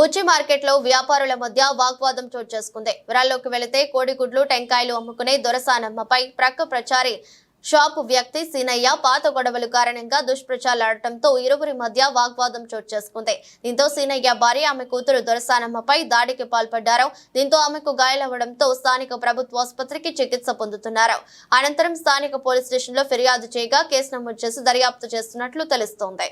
బుచ్చి మార్కెట్లో వ్యాపారుల మధ్య వాగ్వాదం చోటు చేసుకుంది. వివరాల్లోకి వెళితే కోడిగుడ్లు టెంకాయలు అమ్ముకునే దొరసానమ్మపై ప్రక్క ప్రచారి షాపు వ్యక్తి సీనయ్య పాత గొడవలు కారణంగా దుష్ప్రచారాడటంతో ఇరువురి మధ్య వాగ్వాదం చోటు చేసుకుంది. దీంతో సీనయ్య భార్య ఆమె కూతురు దొరసానమ్మపై దాడికి పాల్పడ్డారు. దీంతో ఆమెకు గాయాలవ్వడంతో స్థానిక ప్రభుత్వ ఆసుపత్రికి చికిత్స పొందుతున్నారు. అనంతరం స్థానిక పోలీస్ స్టేషన్లో ఫిర్యాదు చేయగా కేసు నమోదు చేసి దర్యాప్తు చేస్తున్నట్లు తెలుస్తోంది.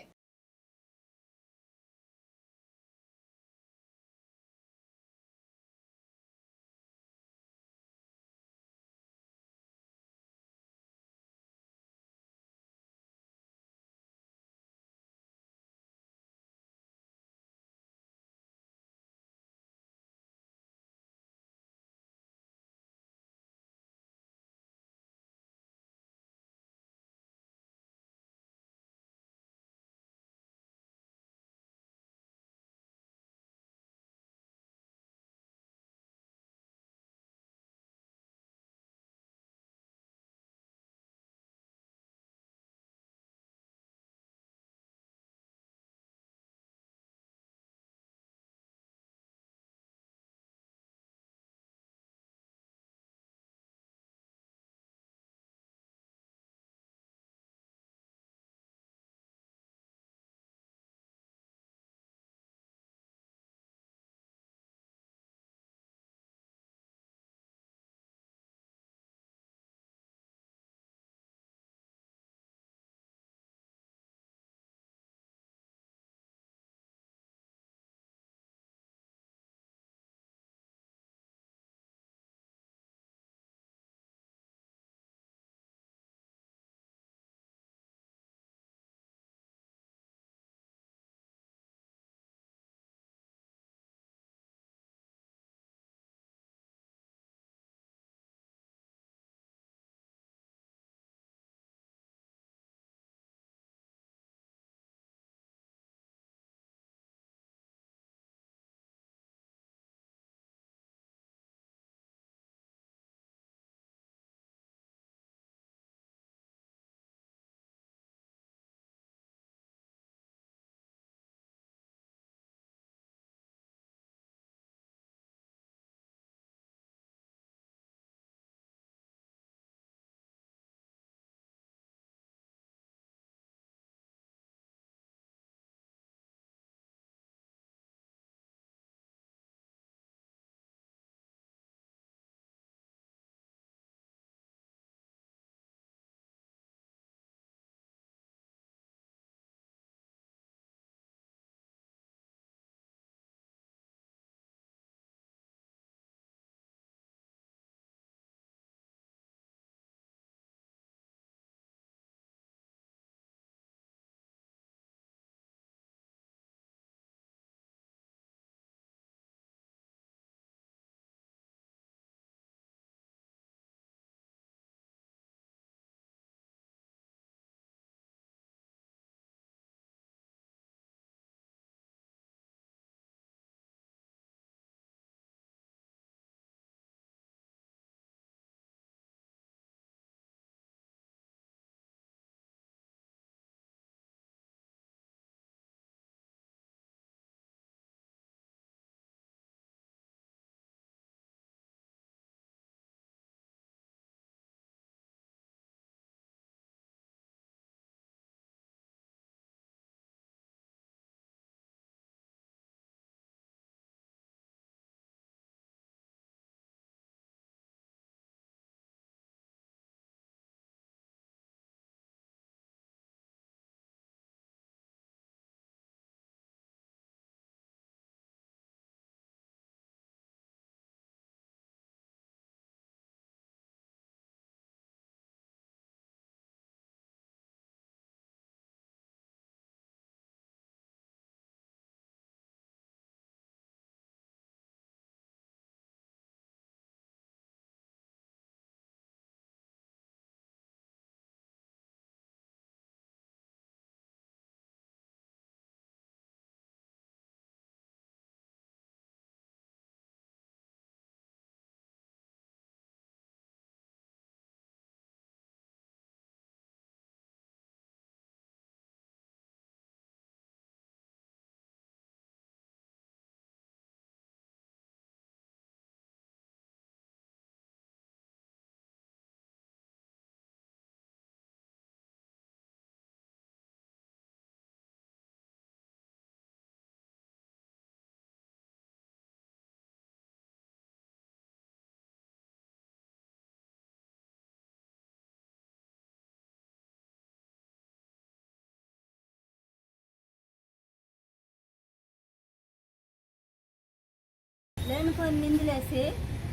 లేనిపోయిన నిందులేసి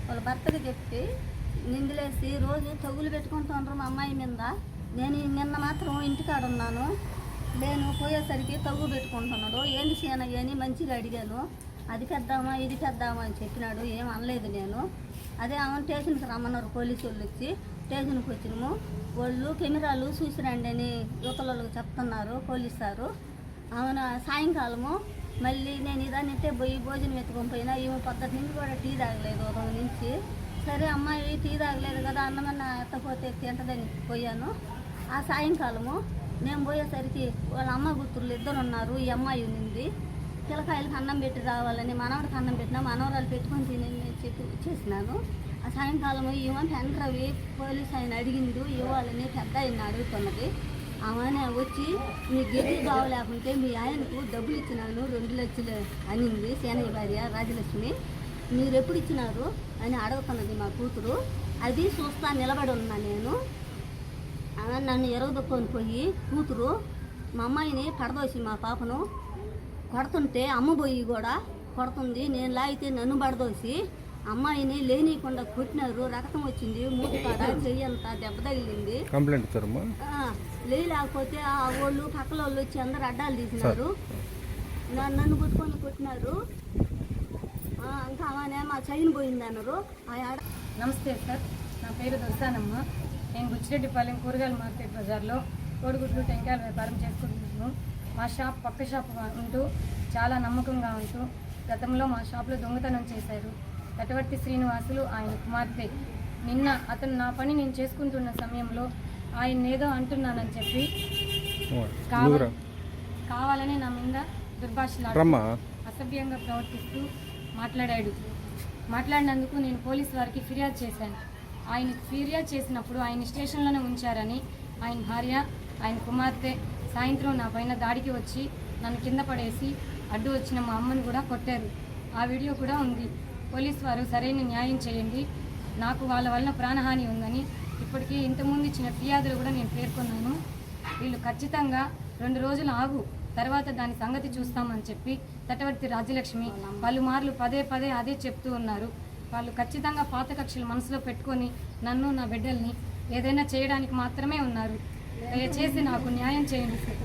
వాళ్ళ భర్తకు చెప్పి నిందులేసి రోజు తగులు పెట్టుకుంటున్నారు మా అమ్మాయి మీద. నేను నిన్న మాత్రం ఇంటికాడ ఉన్నాను. నేను పోయేసరికి తగు పెట్టుకుంటున్నాడు. ఏంది చేయను అని మంచిగా అడిగాను. అది పెద్దామా? ఇది పెద్దామా అని చెప్పినాడు. ఏం అనలేదు నేను. అదే ఆమె స్టేషన్కి రమ్మన్నారు పోలీసు వాళ్ళు వచ్చి. స్టేషన్కి వచ్చినాము. వాళ్ళు కెమెరాలు చూసిరండి అని యువతలకు చెప్తున్నారు పోలీసు సారు. అవును సాయంకాలము మళ్ళీ నేను ఇదన్నైతే పోయి భోజనం ఎత్తుకొని పోయినా ఈమె పద్ధతి నుంచి కూడా టీ తాగలేదు ఉదయం నుంచి. సరే అమ్మాయి టీ తాగలేదు కదా అన్నమన్నా ఎత్తపోతే తింటదని పోయాను. ఆ సాయంకాలము నేను పోయేసరికి వాళ్ళ అమ్మ గుర్తులు ఇద్దరు ఉన్నారు ఈ అమ్మాయి ఉంది పిల్లకాయలకి అన్నం పెట్టి రావాలని మనవడికి అన్నం పెట్టినా మనవరాలు పెట్టుకొని తిని నేను చెప్పి చేసినాను ఆ సాయంకాలం ఈమె పెన్ రవి పోలీస్ ఆయన అడిగిండు ఇవ్వాలని పెద్ద ఆయన అడుగుతున్నది. ఆమె వచ్చి మీ గిరి కావలేకుంటే మీ ఆయనకు డబ్బులు ఇచ్చినాను రెండు లక్షలు అనింది సేనయ్య భార్య రాజలక్ష్మి. మీరు ఎప్పుడు ఇచ్చినారు అని అడుగుతున్నది మా కూతురు. అది చూస్తా నిలబడి ఉన్నా నేను. నన్ను ఎరగదొక్కొని పోయి కూతురు మా అమ్మాయిని పడదోసి మా పాపను కొడుతుంటే అమ్మ పోయి కూడా కొడుతుంది నేను లాగితే నన్ను పడదోసి. అమ్మాయిని లేనీయకుండా కొట్టినారు రక్తం వచ్చింది మూతి కాడ చెయ్యి అంతా దెబ్బ తగిలింది. కంప్లైంట్ ఇచ్చారమ్మా. ఆ, లేకపోతే ఆ వాళ్ళు పక్కల వాళ్ళు వచ్చి అందరు అడ్డాలు తీసినారు. నా- నన్ను కొట్టుకొని కొట్టినారు. ఆ, ఇంకా ఆమె మా చైన్ పోయింది అన్నారు. నమస్తే సార్. నా పేరు దొరసానమ్మ. నేను బుచ్చిరెడ్డిపాలెం కూరగాయల మార్కెట్ బజార్లో కోడిగుడ్లు టెంకాయల వ్యాపారం చేసుకుంటున్నాను. మా షాప్ పక్క షాప్ ఉంటూ చాలా నమ్మకంగా ఉంటూ గతంలో మా షాప్లో దొంగతనం చేశారు. తటవర్తి శ్రీనివాసులు ఆయన కుమార్తె. నిన్న అతను నా పని నేను చేసుకుంటున్న సమయంలో ఆయన ఏదో అంటున్నానని చెప్పి కావాల కావాలని నా మీద దుర్భాషలాడు రమ్మా. అసభ్యంగా ప్రవర్తిస్తూ మాట్లాడాడు. మాట్లాడినందుకు నేను పోలీస్ వారికి ఫిర్యాదు చేశాను. ఆయన ఫిర్యాదు చేసినప్పుడు ఆయన స్టేషన్లోనే ఉంచారని ఆయన భార్య ఆయన కుమార్తె సాయంత్రం నా పైన దాడికి వచ్చి నన్ను కింద పడేసి అడ్డు వచ్చిన మా అమ్మని కూడా కొట్టారు. ఆ వీడియో కూడా ఉంది. పోలీస్ వారు సరైన న్యాయం చేయండి. నాకు వాళ్ళ వలన ప్రాణహాని ఉందని ఇప్పటికీ ఇంతకుముందు ఇచ్చిన ఫిర్యాదులు కూడా నేను పేర్కొన్నాను. వీళ్ళు ఖచ్చితంగా రెండు రోజులు ఆగు తర్వాత దాని సంగతి చూస్తామని చెప్పి తటవర్తి రాజ్యలక్ష్మి పలుమార్లు పదే పదే అదే చెప్తూ ఉన్నారు. వాళ్ళు ఖచ్చితంగా పాత కక్షలు మనసులో పెట్టుకొని నన్ను నా బిడ్డల్ని ఏదైనా చేయడానికి మాత్రమే ఉన్నారు. దయచేసి నాకు న్యాయం చేయండి. సార్